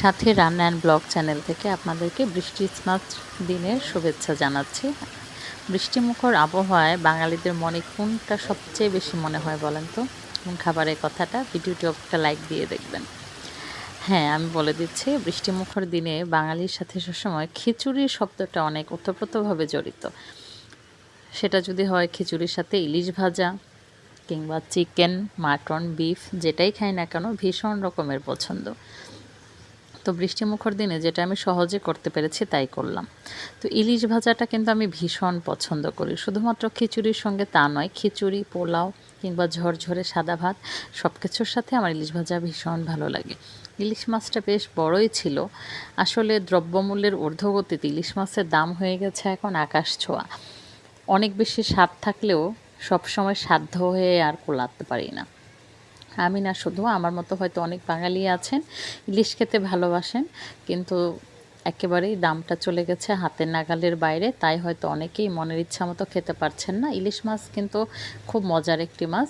সাথে রান্না and blog channel থেকে আপনাদেরকে বৃষ্টি স্মার্ট দিনের শুভেচ্ছা জানাচ্ছি। বৃষ্টিমুখর আবহাওয়ায় বাঙালিদের মনে কোনটা সবচেয়ে বেশি মনে হয় বলেন তো? কোন খাবারের কথাটা, ভিডিওটি একটা লাইক দিয়ে দেখবেন। হ্যাঁ আমি বলে দিচ্ছি, বৃষ্টিমুখর দিনে বাঙালির সাথে সবসময় খিচুড়ির শব্দটা অনেক ওতপ্রোতভাবে জড়িত। সেটা যদি হয় খিচুড়ির সাথে ইলিশ ভাজা কিংবা চিকেন, মাটন, বিফ, যেটাই খাই না কেন ভীষণ রকমের পছন্দ। তো বৃষ্টিমুখর দিনে যেটা আমি সহজে করতে পেরেছি, তাই করলাম। তো ইলিশ ভাজাটা কিন্তু আমি ভীষণ পছন্দ করি। শুধুমাত্র খিচুড়ির সঙ্গে তা নয়, খিচুড়ি, পোলাও কিংবা ঝরঝরে সাদা ভাত সব কিছুর সাথে আমার ইলিশ ভাজা ভীষণ ভালো লাগে। ইলিশ মাছটা বেশ বড়ই ছিল। আসলে দ্রব্যমূল্যের ঊর্ধ্বগতিতে ইলিশ মাছের দাম হয়ে গেছে এখন আকাশ ছোঁয়া। অনেক বেশি স্বাদ থাকলেও সবসময় সাধ্য হয়ে আর কোলাতে পারি না। আমি না, শুধু আমার মতো হয়তো অনেক বাঙালি আছেন, ইলিশ খেতে ভালোবাসেন, কিন্তু একেবারেই দামটা চলে গেছে হাতের নাগালের বাইরে, তাই হয়তো অনেকেই মনের ইচ্ছা মতো খেতে পারছেন না। ইলিশ মাছ কিন্তু খুব মজার একটি মাছ।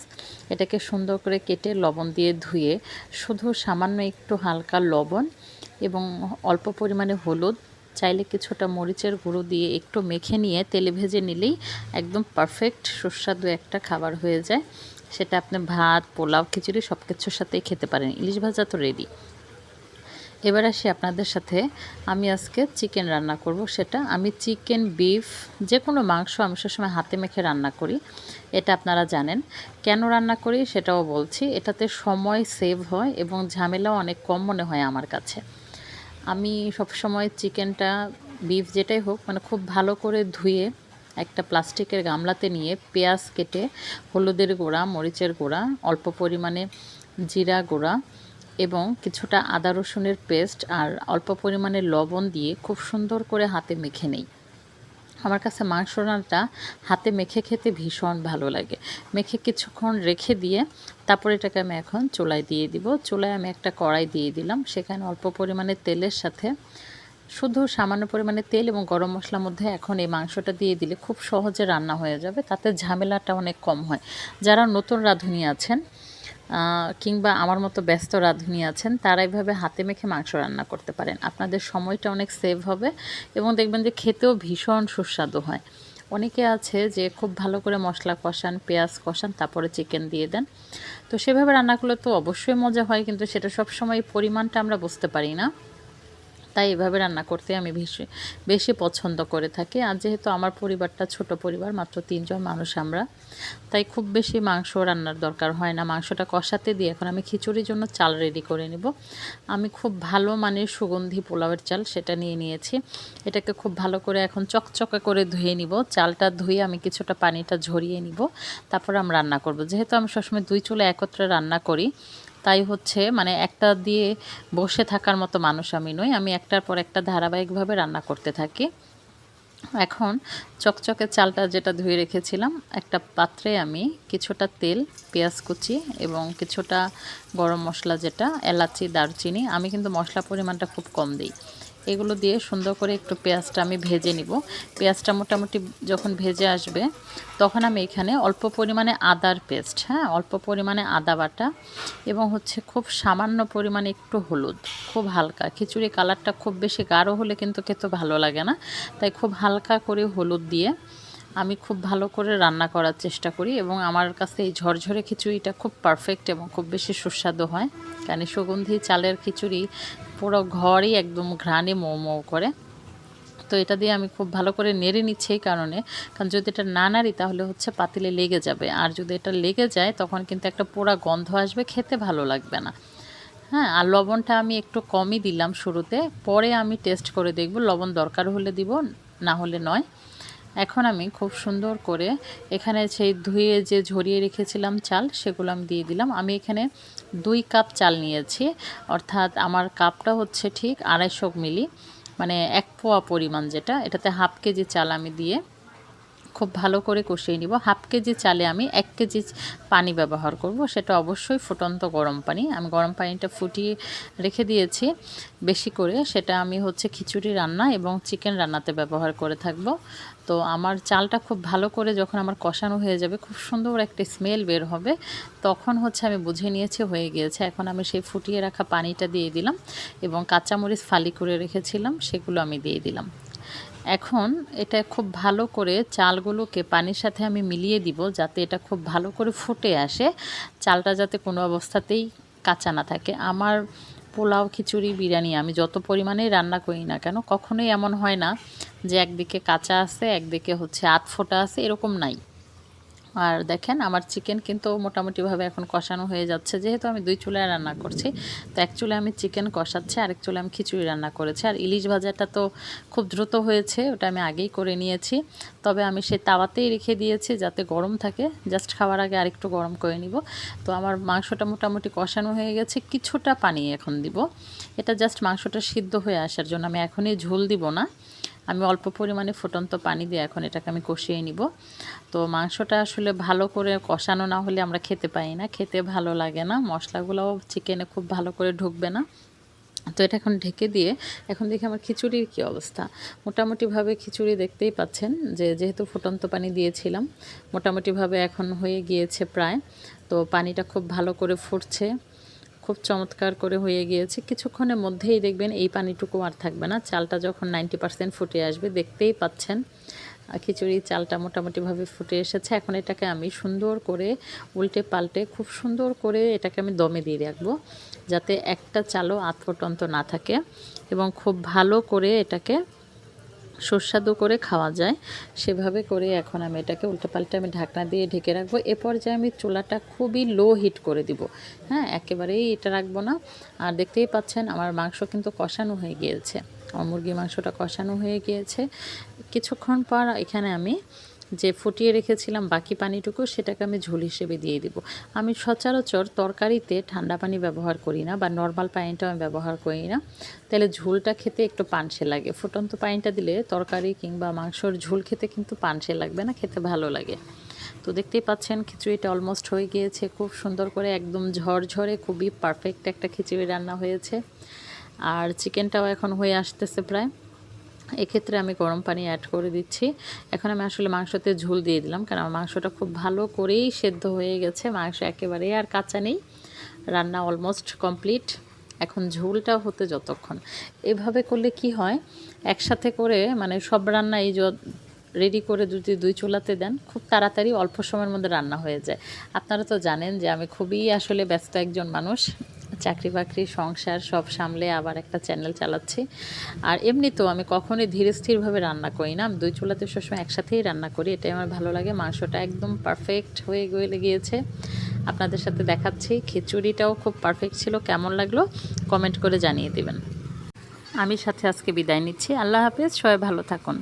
এটাকে সুন্দর করে কেটে লবণ দিয়ে ধুয়ে, শুধু সামান্য একটু হালকা লবণ এবং অল্প পরিমাণে হলুদ, চাইলে কিছুটা মরিচের গুঁড়ো দিয়ে একটু মেখে নিয়ে, তেলে ভেজে নিলেই একদম পারফেক্ট সুস্বাদু একটা খাবার হয়ে যায়। সেটা আপনি ভাত, পোলাও, খিচুড়ি সব কিছুর সাথেই খেতে পারেন। ইলিশ ভাজা তো রেডি এবার আসি আপনাদের সাথে। আমি আজকে চিকেন রান্না করব। সেটা আমি চিকেন বিফ যে কোনো মাংস আমি সবসময় হাতে মেখে রান্না করি। এটা আপনারা জানেন। কেন রান্না করি সেটাও বলছি। এটাতে সময় সেভ হয় এবং ঝামেলাও অনেক কম মনে হয় আমার কাছে। আমি সবসময় চিকেনটা বিফ যেটাই হোক মানে খুব ভালো করে ধুয়ে একটা প্লাস্টিকের গামলাতে নিয়ে পেঁয়াজ কেটে, হলুদের গুঁড়া, মরিচের গুঁড়া, অল্প পরিমাণে জিরা গুঁড়া এবং কিছুটা আদা রসুনের পেস্ট আর অল্প পরিমাণে লবণ দিয়ে খুব সুন্দর করে হাতে মেখে নেই। আমার কাছে মাংস রান্নাটা হাতে মেখে খেতে ভীষণ ভালো লাগে। মেখে কিছুক্ষণ রেখে দিয়ে তারপর এটাকে আমি এখন চুলায় দিয়ে দিব। চুলায় আমি একটা কড়াই দিয়ে দিলাম। সেখানে অল্প পরিমাণে তেলের সাথে শুধু সামান্য পরিমাণে তেল এবং গরম মশলার মধ্যে এখন এই মাংসটা দিয়ে দিলে খুব সহজে রান্না হয়ে যাবে, তাতে ঝামেলাটা অনেক কম হয়। যারা নতুন রাঁধুনি আছেন কিংবা আমার মতো ব্যস্ত রাঁধুনি আছেন, তারা এইভাবে হাতে মেখে মাংস রান্না করতে পারেন। আপনাদের সময়টা অনেক সেভ হবে এবং দেখবেন যে খেতেও ভীষণ সুস্বাদু হয়। অনেকে আছে যে খুব ভালো করে মশলা কষান, পেঁয়াজ কষান, তারপরে চিকেন দিয়ে দেন। তো সেভাবে রান্না করলে তো অবশ্যই মজা হয়, কিন্তু সেটা সবসময় পরিমাণটা আমরা বুঝতে পারি না। তাই এভাবে রান্না করতে আমি বেশি বেশি পছন্দ করে থাকি। আর যেহেতু আমার পরিবারটা ছোট পরিবার, মাত্র তিনজন মানুষ আমরা, তাই খুব বেশি মাংস রান্নার দরকার হয় না। মাংসটা কষাতে দিয়ে এখন আমি খিচুড়ির জন্য চাল রেডি করে নেব। আমি খুব ভালো মানের সুগন্ধি পোলাওয়ের চাল সেটা নিয়ে নিয়েছি। এটাকে খুব ভালো করে এখন চকচকে করে ধুয়ে নিব। চালটা ধুয়ে আমি কিছুটা পানিটা ঝরিয়ে নিব। তারপর আমি রান্না করব। যেহেতু আমি সবসময় দুই চুলে একত্রে রান্না করি তাই হচ্ছে মানে একটা দিয়ে বসে থাকার মতো মানুষ আমি নই। আমি একটার পর একটা ধারাবাহিকভাবে রান্না করতে থাকি। এখন চকচকে চালটা যেটা ধুয়ে রেখেছিলাম, একটা পাত্রে আমি কিছুটা তেল, পেঁয়াজ কুচি এবং কিছুটা গরম মশলা যেটা, এলাচি, দারচিনি, আমি কিন্তু মশলা পরিমাণটা খুব কম দিই। এগুলো দিয়ে সুন্দর করে একটু পেঁয়াজটা আমি ভেজে নিব। পেঁয়াজটা মোটামুটি যখন ভেজে আসবে, তখন আমি এখানে অল্প পরিমাণে আদার পেস্ট হ্যাঁ? অল্প পরিমাণে আদা বাটা এবং হচ্ছে খুব সামান্য পরিমাণে একটু হলুদ, খুব হালকা। খিচুড়ি কালারটা খুব বেশি গাঢ় হলে কিন্তু খেতে ভালো লাগে না। তাই খুব হালকা করে হলুদ দিয়ে আমি খুব ভালো করে রান্না করার চেষ্টা করি এবং আমার কাছে এই ঝরঝরে খিচুড়িটা খুব পারফেক্ট এবং খুব বেশি সুস্বাদু হয়। কারণ সুগন্ধি, চালের খিচুড়ি, পুরো ঘরই একদম ঘ্রাণে মৌ করে। তো এটা দিয়ে আমি খুব ভালো করে নেড়ে নিচ্ছি এই কারণে। কারণ যদি এটা না নাড়ি তাহলে হচ্ছে পাতিলে লেগে যাবে। আর যদি এটা লেগে যায় তখন কিন্তু একটা পোড়া গন্ধ আসবে, খেতে ভালো লাগবে না। হ্যাঁ আর লবণটা আমি একটু কমই দিলাম শুরুতে। পরে আমি টেস্ট করে দেখব, লবণ দরকার হলে দিব, না হলে নয়। এখন আমি খুব সুন্দর করে এখানে সেই ধুয়ে যে ঝরিয়ে রেখেছিলাম চাল, সেগুলো আমি দিয়ে দিলাম। আমি এখানে দুই কাপ চাল নিয়েছি, অর্থাৎ আমার কাপটা হচ্ছে ঠিক আড়াইশো মিলি মানে এক পোয়া পরিমাণ যেটা, এটাতে হাফ কেজি চাল আমি দিয়ে খুব ভালো করে কষিয়ে নিব। হাফ কেজি চালে আমি এক কেজি পানি ব্যবহার করব। সেটা অবশ্যই ফুটন্ত গরম পানি। আমি গরম পানিটা ফুটিয়ে রেখে দিয়েছি বেশি করে। সেটা আমি হচ্ছে খিচুড়ি রান্না এবং চিকেন রান্নাতে ব্যবহার করে থাকব। তো আমার চালটা খুব ভালো করে যখন আমার কষানো হয়ে যাবে, খুব সুন্দর একটা স্মেল বের হবে, তখন হচ্ছে আমি বুঝে নিয়েছি হয়ে গিয়েছে। এখন আমি সেই ফুটিয়ে রাখা পানিটা দিয়ে দিলাম এবং কাঁচামরিচ ফালি করে রেখেছিলাম, সেগুলো আমি দিয়ে দিলাম। এখন এটা খুব ভালো করে চালগুলোকে পানির সাথে আমি মিলিয়ে দিব যাতে এটা খুব ভালো করে ফুটে আসে। চালটা যাতে কোনো অবস্থাতেই কাঁচা না থাকে। আমার পোলাও খিচুড়ি, বিরিয়ানি আমি যত পরিমাণেই রান্না করি না কেন, কখনোই এমন হয় না যে একদিকে কাঁচা আছে, একদিকে হচ্ছে আধ ফোটা আছে, এরকম নাই। আর দেখেন, আমার চিকেন কিন্তু মোটামুটিভাবে এখন কষানো হয়ে যাচ্ছে। যেহেতু আমি দুই চুলায় রান্না করছি, তো এক চুলায় আমি চিকেন কষাচ্ছি, আরেক চুলায় আমি খিচুড়ি রান্না করেছি। আর ইলিশ ভাজাটা তো খুব দ্রুত হয়েছে, ওটা আমি আগেই করে নিয়েছি। তবে আমি সে তাওয়াতেই রেখে দিয়েছি যাতে গরম থাকে। জাস্ট খাওয়ার আগে আরেকটু গরম করে নিব। তো আমার মাংসটা মোটামুটি কষানো হয়ে গেছে, কিছুটা পানি এখন দিব। এটা জাস্ট মাংসটা সিদ্ধ হয়ে আসার জন্য আমি এখনই ঝোল দিব না। আমি অল্প পরিমাণে ফুটন্ত পানি দিয়ে এখন এটাকে আমি কষিয়ে নিব। তো মাংসটা আসলে ভালো করে কষানো না হলে আমরা খেতে পাই না। খেতে ভালো লাগে না। মশলাগুলোও চিকেনে খুব ভালো করে ঢুকবে না। তো এটা এখন ঢেকে দিয়ে এখন দেখি আমার খিচুড়ির কী অবস্থা। মোটামুটিভাবে খিচুড়ি দেখতেই পাচ্ছেন যে যেহেতু ফুটন্ত পানি দিয়েছিলাম, মোটামুটিভাবে এখন হয়ে গিয়েছে প্রায়। তো পানিটা খুব ভালো করে ফুটছে। খুব চমৎকার করে হয়ে গিয়েছে। কিছুক্ষণের মধ্যেই দেখবেন এই পানিটুকু আর থাকবে না। চালটা যখন নাইনটি পার্সেন্ট ফুটে আসবে, দেখতেই পাচ্ছেন খিচুড়ি চালটা মোটামুটিভাবে ফুটে এসেছে। এখন এটাকে আমি সুন্দর করে উল্টে পাল্টে খুব সুন্দর করে এটাকে আমি দমে দিয়ে রাখব, যাতে একটা চালও আতফোটন্ত না থাকে এবং খুব ভালো করে এটাকে সুস্বাদু করে খাওয়া যায়। সেভাবে করে এখন আমি এটাকে উল্টে পাল্টে আমি ঢাকনা দিয়ে ঢেকে রাখব। এ পর্যায়ে আমি চুলাটা খুবই লো হিট করে দিব। হ্যাঁ একেবারেই এটা রাখব না। আর দেখতেই পাচ্ছেন আমার মাংস কিন্তু কষানো হয়ে গিয়েছে। আমার মুরগি মাংসটা কষানো হয়ে গিয়েছে। কিছুক্ষণ পর এখানে আমি যে ফুটিয়ে রেখেছিলাম বাকি পানিটুকু সেটাকে আমি ঝোল হিসেবে দিয়ে দিব। আমি সচরাচর তরকারিতে ঠান্ডা পানি ব্যবহার করি না বা নর্মাল পানিটা আমি ব্যবহার করি না। তাহলে ঝোলটা খেতে একটু পানসে লাগে। ফুটন্ত পানিটা দিলে তরকারি কিংবা মাংসর ঝোল খেতে কিন্তু পানসে লাগবে না, খেতে ভালো লাগে। তো দেখতেই পাচ্ছেন খিচুড়িটা অলমোস্ট হয়ে গিয়েছে। খুব সুন্দর করে একদম ঝরঝরে, খুবই পারফেক্ট একটা খিচুড়ি রান্না হয়েছে। আর চিকেনটাও এখন হয়ে আসতেছে প্রায়। এক্ষেত্রে আমি গরম পানি অ্যাড করে দিচ্ছি। এখন আমি আসলে মাংসতে ঝোল দিয়ে দিলাম, কারণ আমার মাংসটা খুব ভালো করেই সেদ্ধ হয়ে গেছে। মাংস একেবারে আর কাঁচা নেই, রান্না অলমোস্ট কমপ্লিট এখন ঝোলটাও হতে যতক্ষণ। এভাবে করলে কি হয়, একসাথে করে মানে সব রান্না এই রেডি করে যদি দুই চুলাতে দেন, খুব তাড়াতাড়ি অল্প সময়ের মধ্যে রান্না হয়ে যায়। আপনারা তো জানেন যে আমি খুবই আসলে ব্যস্ত একজন মানুষ। চাকরি বাকরি সংসার সব সামলে আবার একটা চ্যানেল চালাচ্ছি। আর এমনি তো আমি কখনোই ধীরে স্থিরভাবে রান্না করি না। আমি দুই চুলাতে সবসময় একসাথেই রান্না করি। এটাই আমার ভালো লাগে। মাংসটা একদম পারফেক্ট হয়ে গলে গিয়েছে। আপনাদের সাথে দেখাচ্ছি। খিচুড়িটাও খুব পারফেক্ট ছিল। কেমন লাগল? কমেন্ট করে জানিয়ে দেবেন। আমি সাথে আজকে বিদায় নিচ্ছি। আল্লাহ হাফেজ। সবাই ভালো থাকুন।